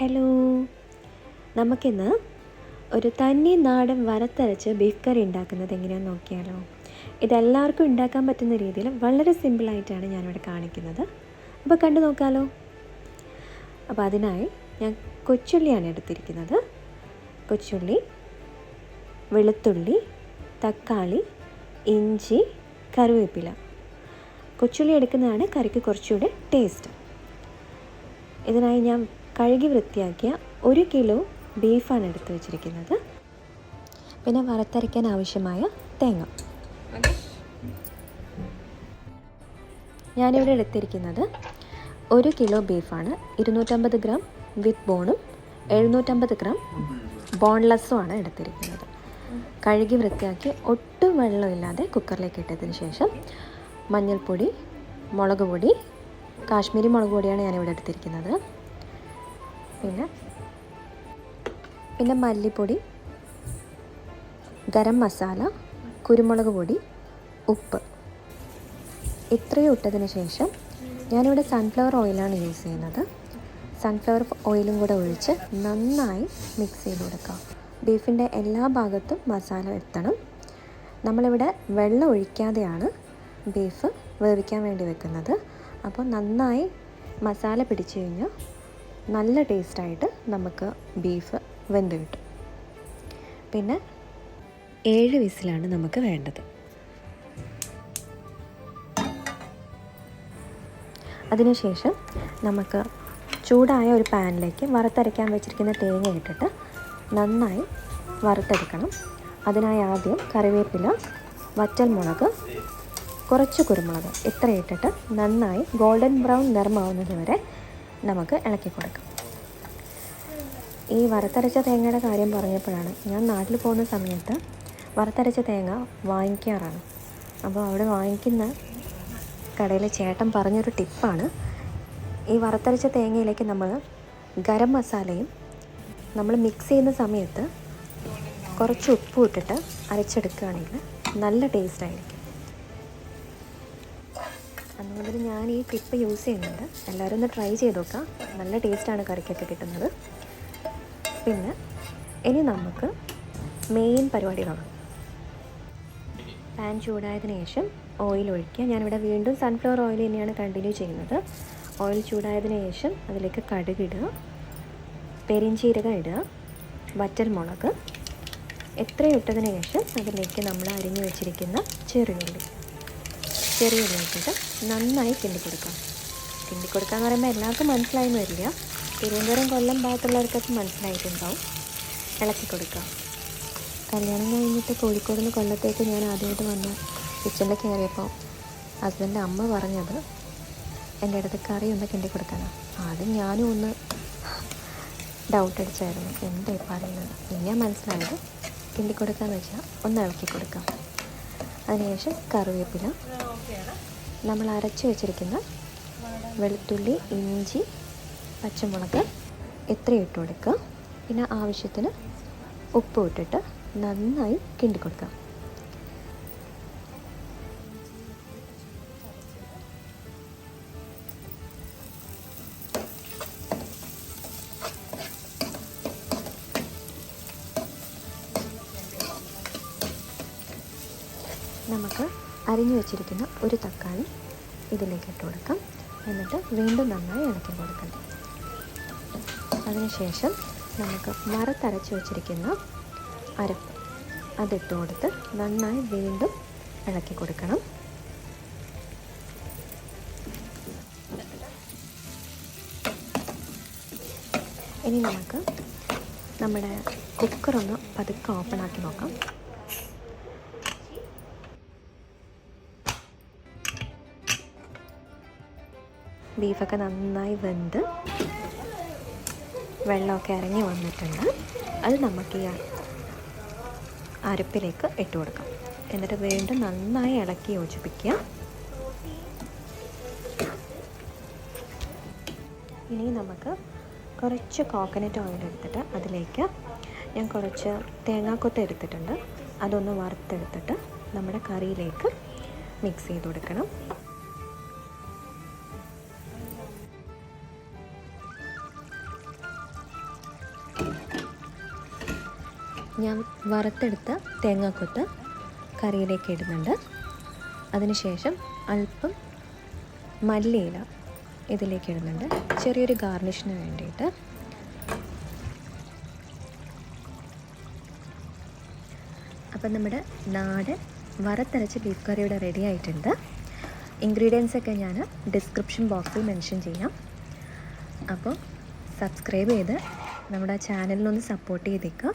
Hello. നമുക്കിന്ന് ഒരു തനി നാടൻ വരത്തരച്ച് ബീഫ് കറി ഉണ്ടാക്കുന്നത് എങ്ങനെയാണെന്ന് നോക്കിയാലോ. ഇതെല്ലാവർക്കും ഉണ്ടാക്കാൻ പറ്റുന്ന രീതിയിൽ വളരെ സിമ്പിളായിട്ടാണ് ഞാനിവിടെ കാണിക്കുന്നത്. അപ്പോൾ കണ്ടു നോക്കാലോ. അപ്പോൾ അതിനായി ഞാൻ കൊച്ചുള്ളിയാണ് എടുത്തിരിക്കുന്നത്. കൊച്ചുള്ളി വെളുത്തുള്ളി തക്കാളി ഇഞ്ചി കറിവേപ്പില. കൊച്ചുള്ളി എടുക്കുന്നതാണ് കറിക്ക് കുറച്ചുകൂടെ ടേസ്റ്റ് ഇതിനായി ഞാൻ കഴുകി വൃത്തിയാക്കിയ ഒരു കിലോ ബീഫാണ് എടുത്തു വച്ചിരിക്കുന്നത്. പിന്നെ വറുത്തരയ്ക്കാൻ ആവശ്യമായ തേങ്ങ. ഞാനിവിടെ എടുത്തിരിക്കുന്നത് ഒരു കിലോ ബീഫാണ്. ഇരുന്നൂറ്റമ്പത് ഗ്രാം വിത്ത് ബോണും എഴുന്നൂറ്റമ്പത് ഗ്രാം ബോൺലെസ്സുമാണ് എടുത്തിരിക്കുന്നത്. കഴുകി വൃത്തിയാക്കി ഒട്ടും വെള്ളമില്ലാതെ കുക്കറിലേക്ക് ഇട്ടതിന് ശേഷം മഞ്ഞൾപ്പൊടി മുളക് പൊടി കാശ്മീരി മുളക് പൊടിയാണ് ഞാനിവിടെ എടുത്തിരിക്കുന്നത്. പിന്നെ? പിന്നെ മല്ലിപ്പൊടി ഗരം മസാല കുരുമുളക് പൊടി ഉപ്പ്. ഇത്രയും ഇട്ടതിന് ശേഷം ഞാനിവിടെ സൺഫ്ലവർ ഓയിലാണ് യൂസ് ചെയ്യുന്നത്. സൺഫ്ലവർ ഓയിലും കൂടെ ഒഴിച്ച് നന്നായി മിക്സ് ചെയ്ത് കൊടുക്കാം. ബീഫിന്റെ എല്ലാ ഭാഗത്തും മസാല എത്തണം. നമ്മളിവിടെ വെള്ളം ഒഴിക്കാതെയാണ് ബീഫ് വേവിക്കാൻ വേണ്ടി വെക്കുന്നത്. അപ്പോൾ നന്നായി മസാല പിടിച്ചു കഴിഞ്ഞാൽ നല്ല ടേസ്റ്റായിട്ട് നമുക്ക് ബീഫ് വെന്ത് കിട്ടും. പിന്നെ ഏഴ് വിസിലാണ് നമുക്ക് വേണ്ടത്. അതിനുശേഷം നമുക്ക് ചൂടായ ഒരു പാനിലേക്ക് വറുത്തരയ്ക്കാൻ വെച്ചിരിക്കുന്ന തേങ്ങ ഇട്ടിട്ട് നന്നായി വറുത്തെടുക്കണം. അതിനായി ആദ്യം കറിവേപ്പില വറ്റൽമുളക് കുറച്ച് കുരുമുളക് ഇത്ര ഇട്ടിട്ട് നന്നായി ഗോൾഡൻ ബ്രൗൺ നിറമാവുന്നത് വരെ നമുക്ക് ഇളക്കി കൊടുക്കാം. ഈ വറുത്തരച്ച തേങ്ങയുടെ കാര്യം പറഞ്ഞപ്പോഴാണ് ഞാൻ നാട്ടിൽ പോകുന്ന സമയത്ത് വറുത്തരച്ച തേങ്ങ വാങ്ങിക്കാറാണ്. അപ്പോൾ അവിടെ വാങ്ങിക്കുന്ന കടയിലെ ചേട്ടൻ പറഞ്ഞൊരു ടിപ്പാണ് ഈ വറുത്തരച്ച തേങ്ങയിലേക്ക് നമ്മൾ ഗരം മസാലയും നമ്മൾ മിക്സ് ചെയ്യുന്ന സമയത്ത് കുറച്ച് ഉപ്പും ഇട്ടിട്ട് അരച്ചെടുക്കുകയാണെങ്കിൽ നല്ല ടേസ്റ്റ് ആയിരിക്കും അതുകൊണ്ട് ഞാൻ ഈ ടിപ്പ് യൂസ് ചെയ്യുന്നുണ്ട്. എല്ലാവരും ഒന്ന് ട്രൈ ചെയ്ത് നോക്കാം. നല്ല ടേസ്റ്റാണ് കറിക്കൊക്കെ കിട്ടുന്നത്. പിന്നെ ഇനി നമുക്ക് മെയിൻ പരിപാടി തുടങ്ങാം. പാൻ ചൂടായതിനു ശേഷം ഓയിൽ ഒഴിക്കുക. ഞാനിവിടെ വീണ്ടും സൺഫ്ലവർ ഓയിൽ തന്നെയാണ് കണ്ടിന്യൂ ചെയ്യുന്നത്. ഓയിൽ ചൂടായതിനു ശേഷം അതിലേക്ക് കടുക് ഇടുക. പെരിഞ്ചീരകം ഇടുക. വറ്റൽമുളക്. എത്രയും ഇട്ടതിന് ശേഷം അതിലേക്ക് നമ്മൾ അരിഞ്ഞു വെച്ചിരിക്കുന്ന ചെറിയുള്ളി. ചെറിയുള്ളി ഇട്ടിട്ട് നന്നായി കിണ്ടി കൊടുക്കാം എന്ന് പറയുമ്പോൾ എല്ലാവർക്കും മനസ്സിലായെന്ന് വരില്ല. തിരുവനന്തപുരം കൊല്ലം ഭാഗത്തുള്ളവർക്കൊക്കെ മനസ്സിലായിട്ടുണ്ടാവും. ഇളക്കി കൊടുക്കാം കല്യാണം കഴിഞ്ഞിട്ട് കോഴിക്കോട് നിന്ന് കൊല്ലത്തേക്ക് ഞാൻ ആദ്യമായിട്ട് വന്ന് കിച്ചണിൽ കയറിയപ്പോൾ ഹസ്ബന്റെ അമ്മ പറഞ്ഞത് എന്റെ അടുത്ത് കറി ഒന്ന് കിണ്ടി കൊടുക്കാനാണ് ആദ്യം ഞാനും ഒന്ന് ഡൗട്ട് അടിച്ചായിരുന്നു. എന്താ പറയുന്നത്? പിന്നെ മനസ്സിലായത് കിണ്ടി കൊടുക്കാന്ന് വെച്ചാൽ ഒന്ന് ഇളക്കി കൊടുക്കാം അതിനുശേഷം കറിവേപ്പില നമ്മൾ അരച്ചു വെച്ചിരിക്കുന്ന വെളുത്തുള്ളി ഇഞ്ചി പച്ചമുളക് എത്ര ഇട്ട് കൊടുക്കുക. പിന്നെ ആവശ്യത്തിന് ഉപ്പ് ഇട്ടിട്ട് നന്നായി കിണ്ടി കൊടുക്കുക. നമുക്ക് അരിഞ്ഞു വെച്ചിരിക്കുന്ന ഒരു തക്കാളി ഇതിലേക്ക് ഇട്ട് കൊടുക്കാം. എന്നിട്ട് വീണ്ടും നന്നായി ഇളക്കി കൊടുക്കണം അതിനുശേഷം നമുക്ക് വറുത്തരച്ച് വെച്ചിരിക്കുന്ന അരപ്പ് അതിട്ട് കൊടുത്ത് നന്നായി വീണ്ടും ഇളക്കി കൊടുക്കണം. ഇനി നമുക്ക് നമ്മുടെ കുക്കറൊന്ന് പതുക്കെ ഓപ്പൺ ആക്കി നോക്കാം. ബീഫൊക്കെ നന്നായി വെന്ത് വെള്ളമൊക്കെ ഇറങ്ങി വന്നിട്ടുണ്ട്. അത് നമുക്ക് ഈ അരപ്പിലേക്ക് ഇട്ട് കൊടുക്കാം. എന്നിട്ട് വീണ്ടും നന്നായി ഇളക്കി യോജിപ്പിക്കുക. ഇനി നമുക്ക് കുറച്ച് കോക്കനട്ട് ഓയിൽ എടുത്തിട്ട് അതിലേക്ക് ഞാൻ കുറച്ച് തേങ്ങാക്കൊത്ത് എടുത്തിട്ടുണ്ട്. അതൊന്ന് വറുത്തെടുത്തിട്ട് നമ്മുടെ കറിയിലേക്ക് മിക്സ് ചെയ്ത് കൊടുക്കണം. ഞാൻ വറുത്തെടുത്ത തേങ്ങാക്കൊത്ത് കറിയിലേക്ക് ഇടുന്നുണ്ട്. അതിനുശേഷം അല്പം മല്ലിയില ഇതിലേക്ക് ഇടുന്നുണ്ട്. ചെറിയൊരു ഗാർണിഷിന് വേണ്ടിയിട്ട്. അപ്പം നമ്മുടെ നാടൻ വറുത്തരച്ച ബീഫ് കറി ഇവിടെ റെഡി ആയിട്ടുണ്ട്. ഇൻഗ്രീഡിയൻസ് ഒക്കെ ഞാൻ ഡിസ്ക്രിപ്ഷൻ ബോക്സിൽ മെൻഷൻ ചെയ്യാം. അപ്പോൾ സബ്സ്ക്രൈബ് ചെയ്ത് നമ്മുടെ ചാനലിനൊന്ന് സപ്പോർട്ട് ചെയ്തേക്കാം.